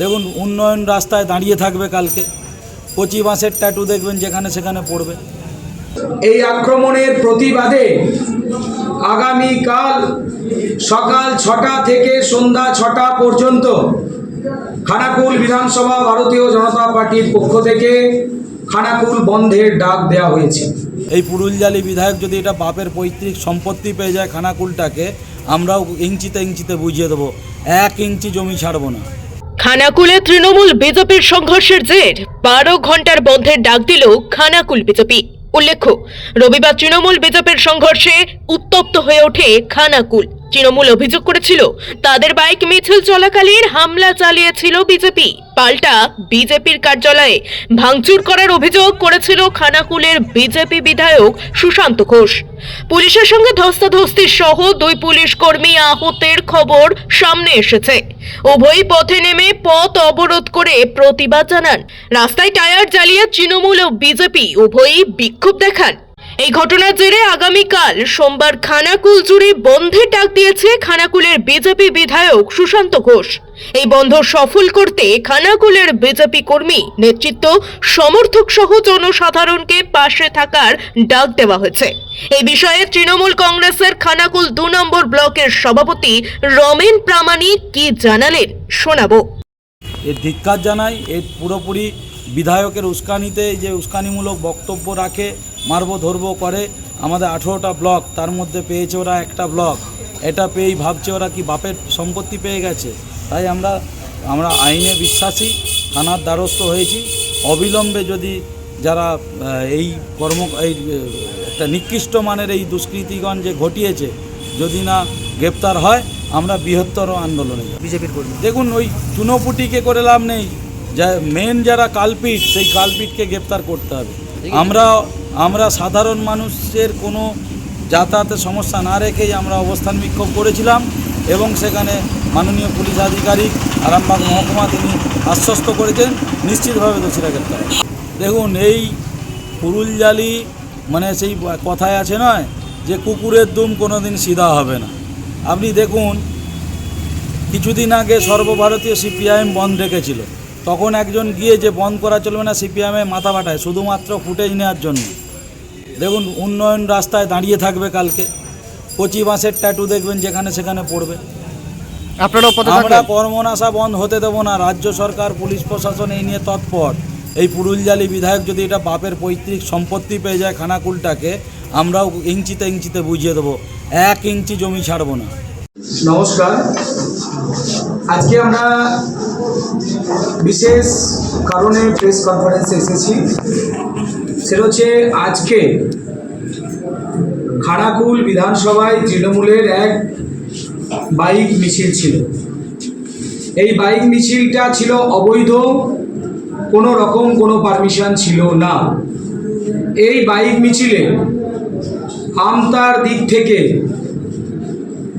দেখুন উন্নয়ন রাস্তায় দাঁড়িয়ে থাকবে কালকে। কচি বাঁশের ট্যাটু দেখবেন যেখানে সেখানে পড়বে। এই আক্রমণের প্রতিবাদে আগামীকাল সকাল ছটা থেকে সন্ধ্যা ছটা পর্যন্ত খানাকুল বিধানসভা ভারতীয় জনতা পার্টির পক্ষ থেকে খানাকুল বন্ধের ডাক দেওয়া হয়েছে। এই পুরুলজালি বিধায়ক যদি এটা বাপের পৈতৃক সম্পত্তি পেয়ে যায় খানাকুলটাকে আমরাও ইঞ্চিতে ইঞ্চিতে বুঝিয়ে দেবো এক ইঞ্চি জমি ছাড়বো না। খানাকুলে তৃণমূল বিজেপির সংঘর্ষের জের। বারো ঘণ্টার বন্ধের ডাক দিল খানাকুল বিজেপি। উল্লেখ্য, রবিবার তৃণমূল বিজেপির সংঘর্ষে উত্তপ্ত হয়ে ওঠে খানাকুল। তৃণমূল অভিযোগ করেছিল, তাদের বাইক মিছিল চলাকালীন হামলা চালিয়েছিল বিজেপি। পাল্টা বিজেপির কার্যালয়ে ভাঙচুর করার অভিযোগ করেছিল খানাকুলের বিজেপি বিধায়ক সুশান্ত ঘোষ। পুলিশের সঙ্গে ধস্তাধস্তি সহ দুই পুলিশ কর্মী আহতের খবর সামনে এসেছে। উভয়ই পথে নেমে পথ অবরোধ করে প্রতিবাদ জানান। রাস্তায় টায়ার জ্বালিয়ে তৃণমূল ও বিজেপি উভয়ই বিক্ষোভ দেখান। এই ঘটনার জেরে আগামীকাল সোমবার খানাকুল জুড়ে বন্ধের ডাক দিয়েছে খানাকুলের বিজেপি বিধায়ক সুশান্ত ঘোষ। এই বন্ধ সফল করতে খানাকুলের বিজেপি কর্মী নেতৃত্ব, সমর্থক সহ জনসাধারণকে পাশে থাকার ডাক দেওয়া হয়েছে। এই বিষয়ে তৃণমূল কংগ্রেসের খানাকুল দু নম্বর ব্লকের সভাপতি রমেন প্রামাণিক কি জানালেন শোনাবো। এর ধিক্কার জানাই এর পুরোপুরি বিধায়কের উস্কানিতে যে উস্কানিমূলক বক্তব্য রাখে মারবো ধরবো করে আমাদের আঠেরোটা ব্লক তার মধ্যে পেয়েছে ওরা একটা ব্লক এটা পেয়েই ভাবছে ওরা কি বাপের সম্পত্তি পেয়ে গেছে? তাই আমরা আমরা আইনে বিশ্বাসী থানার দ্বারস্থ হয়েছি। অবিলম্বে যদি যারা এই কর্ম এই একটা নিকৃষ্ট মানের এই দুষ্কৃতিগণ যে ঘটিয়েছে যদি না গ্রেপ্তার হয় আমরা বৃহত্তর আন্দোলনে বিজেপির কর্মী। দেখুন ওই চুনোপুটিকে করে লাভ নেই। যা মেন যারা কালপিট সেই কালপিটকে গ্রেপ্তার করতে হবে। আমরা আমরা সাধারণ মানুষের কোনো যাতায়াতের সমস্যা না রেখেই আমরা অবস্থান বিক্ষোভ করেছিলাম এবং সেখানে মাননীয় পুলিশ আধিকারিক আরামবাগ মহকুমা তিনি আশ্বস্ত করেছেন, নিশ্চিতভাবে দোষীরা গ্রেপ্তার দেখুন, এই পুরুলজালি মানে সেই কথায় আছে নয় যে কুকুরের দুম কোনো দিন সিধা হবে না। আপনি দেখুন, কিছুদিন আগে সর্বভারতীয় সিপিআইএম বন্ধ রেখেছিল তখন একজন গিয়ে যে বন্ধ করা চলবে না, সিপিআইএমে মাথা পাঠায় শুধুমাত্র ফুটেজ নেওয়ার জন্য। দেখুন উন্নয়ন রাস্তায় দাঁড়িয়ে থাকবে কালকে। কচি বাঁশের ট্যাটু দেখবেন যেখানে সেখানে পড়বে। আমরা কর্মনাশা বন্ধ হতে দেবো না রাজ্য সরকার পুলিশ প্রশাসন এই নিয়ে তৎপর। এই পুরুলজালি বিধায়ক যদি এটা বাপের পৈতৃক সম্পত্তি পেয়ে যায় খানাকুলটাকে আমরাও ইঞ্চিতে ইঞ্চিতে বুঝিয়ে দেবো এক ইঞ্চি জমি ছাড়বো না। নমস্কার। আজকে আমরা বিশেষ কারণে প্রেস কনফারেন্সে এসেছি। সেটা হচ্ছে আজকে খাড়াকুল বিধানসভায় তৃণমূলের এক বাইক মিছিল ছিল। এই বাইক মিছিলটা ছিল অবৈধ, কোনো রকম কোনো পারমিশন ছিল না। এই বাইক মিছিলে আমতার দিক থেকে,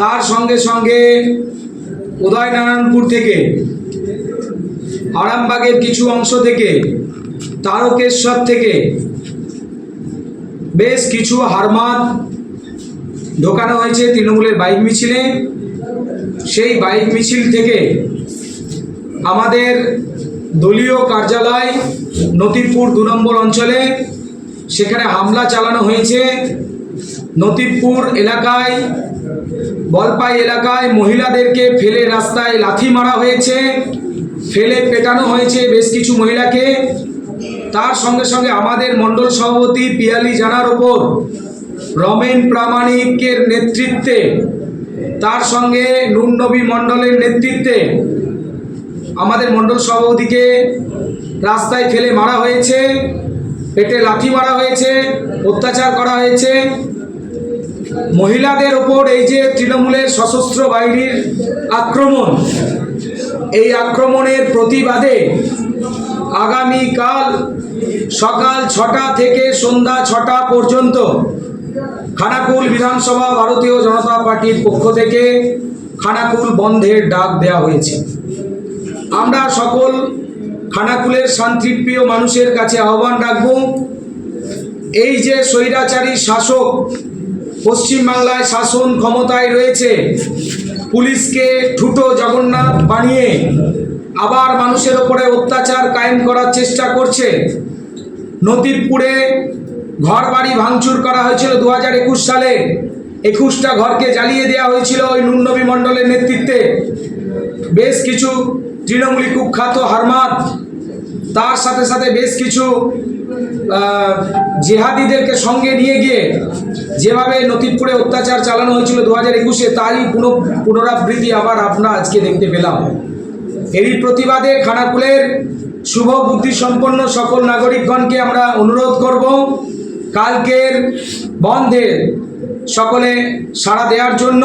তার সঙ্গে সঙ্গে উদয়নারায়ণপুর থেকে, আরামবাগের কিছু অংশ থেকে, তারকেশ্বর থেকে বেশ কিছু হারমাত ঢোকানো হয়েছে তৃণমূলের বাইক মিছিলে। সেই বাইক মিছিল থেকে আমাদের দলীয় কার্যালয় নতিরপুর দু নম্বর অঞ্চলে সেখানে হামলা চালানো হয়েছে। নতিরপুর এলাকায়, বলপাই এলাকায় মহিলাদেরকে ফেলে রাস্তায় লাথি মারা হয়েছে। ফেলে পেটানো হয়েছে বেশ কিছু মহিলাকে। তার সঙ্গে সঙ্গে আমাদের মণ্ডল সভাপতি পিয়ালি জানার ওপর রমেন প্রামাণিকের নেতৃত্বে, তার সঙ্গে নুরনবী মণ্ডলের নেতৃত্বে আমাদের মণ্ডল সভাপতিকে রাস্তায় ফেলে মারা হয়েছে, পেটে লাথি মারা হয়েছে, অত্যাচার করা হয়েছে। মহিলাদের ওপর এই যে তৃণমূলের সশস্ত্র বাহিনীর আক্রমণ এই আক্রমণের প্রতিবাদে আগামীকাল সকাল ছটা থেকে সন্ধ্যা ছটা পর্যন্ত খানাকুল বিধানসভা ভারতীয় জনতা পার্টির পক্ষ থেকে খানাকুল বন্ধের ডাক দেওয়া হয়েছে। আমরা সকল খানাকুলের শান্তিপ্রিয় মানুষের কাছে আহ্বান রাখব, এই যে স্বৈরাচারী শাসক পশ্চিমবাংলায় শাসন ক্ষমতায় রয়েছে পুলিশকে ঠুটো জগন্নাথ বানিয়ে আবার মানুষের ওপরে অত্যাচার কায়েম করার চেষ্টা করছে। নতিবপুরে ঘর বাড়ি ভাঙচুর করা হয়েছিল দু হাজার একুশ সালে। একুশটা ঘরকে জ্বালিয়ে দেওয়া হয়েছিল ওই নুননবী মণ্ডলের নেতৃত্বে। বেশ কিছু তৃণমূলী কুখ্যাত হারমাত তার সাথে সাথে বেশ কিছু জেহাদিদেরকে সঙ্গে নিয়ে গিয়ে যেভাবে নতিবপুরে অত্যাচার চালানো হয়েছিল দু হাজার একুশে, তারই পুনঃ পুনরাবৃত্তি আবার আমরা আজকে দেখতে পেলাম। এরই প্রতিবাদে খানাকুলের শুভ বুদ্ধি সম্পন্ন সকল নাগরিকগণকে আমরা অনুরোধ করব, কালকের বন্ধে সকলে সাড়া দেওয়ার জন্য,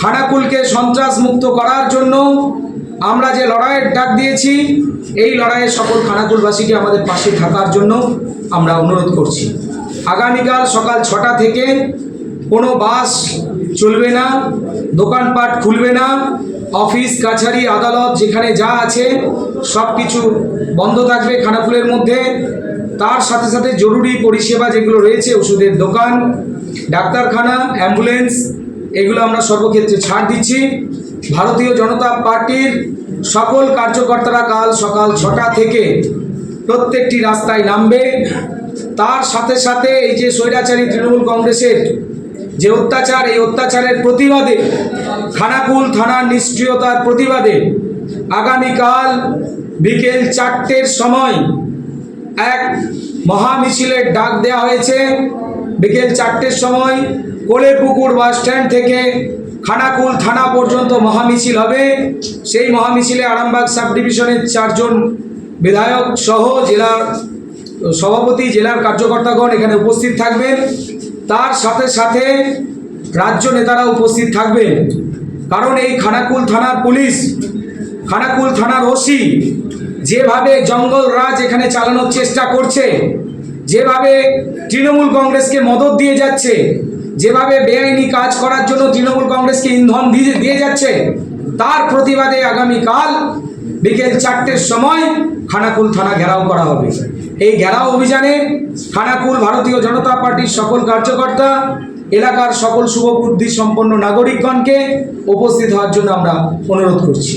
খানাকুলকে সন্ত্রাস মুক্ত করার জন্য আমরা যে লড়াইয়ের ডাক দিয়েছি, এই লড়াইয়ে সকল খানাকুলবাসীকে আমাদের পাশে থাকার জন্য আমরা অনুরোধ করছি। আগামীকাল সকাল ছটা থেকে কোনো বাস চলবে না, দোকানপাট খুলবে না, অফিস, কাছারি, আদালত, যেখানে যা আছে সব কিছু বন্ধ থাকবে খানাকুলের মধ্যে। তার সাথে সাথে জরুরি পরিষেবা যেগুলো রয়েছে, ওষুধের দোকান, ডাক্তারখানা, অ্যাম্বুলেন্স, এগুলো আমরা সর্বক্ষেত্রে ছাড় দিচ্ছি। ভারতীয় জনতা পার্টির সকল কার্যকর্তারা কাল সকাল ছটা থেকে প্রত্যেকটি রাস্তায় নামবে। তার সাথে সাথে এই যে স্বৈরাচারী তৃণমূল কংগ্রেসের যে অত্যাচার, এই অত্যাচারের প্রতিবাদে খানাকুল থানার নিষ্ক্রিয়তার প্রতিবাদে আগামীকাল বিকেল চারটের সময় এক মহামিছিলের ডাক দেওয়া হয়েছে। বিকেল চারটের সময় কোলেপুকুর বাস স্ট্যান্ড থেকে খানাকুল থানা পর্যন্ত মহামিছিল হবে। সেই মহামিছিলে আরামবাগ সাব ডিভিশনের চারজন বিধায়ক সহ জেলার সভাপতি, জেলার কার্যকর্তাগণ এখানে উপস্থিত থাকবেন। তার সাথে সাথে রাজ্য নেতারা উপস্থিত থাকবেন। কারণ এই খানাকুল থানার পুলিশ, খানাকুল থানার ওসি যেভাবে জঙ্গল রাজ এখানে চালানোর চেষ্টা করছে, যেভাবে তৃণমূল কংগ্রেসকে মদত দিয়ে যাচ্ছে, যেভাবে বেআইনি কাজ করার জন্য তৃণমূল কংগ্রেসকে ইন্ধন দিয়ে দিয়ে যাচ্ছে, তার প্রতিবাদে আগামীকাল বিকেল চারটের সময় খানাকুল থানা ঘেরাও করা হবে। এই ঘেরাও অভিযানে খানাকুল ভারতীয় জনতা পার্টির সকল কার্যকর্তা, এলাকার সকল শুভ বুদ্ধি সম্পন্ন নাগরিকগণকে উপস্থিত হওয়ার জন্য আমরা অনুরোধ করছি।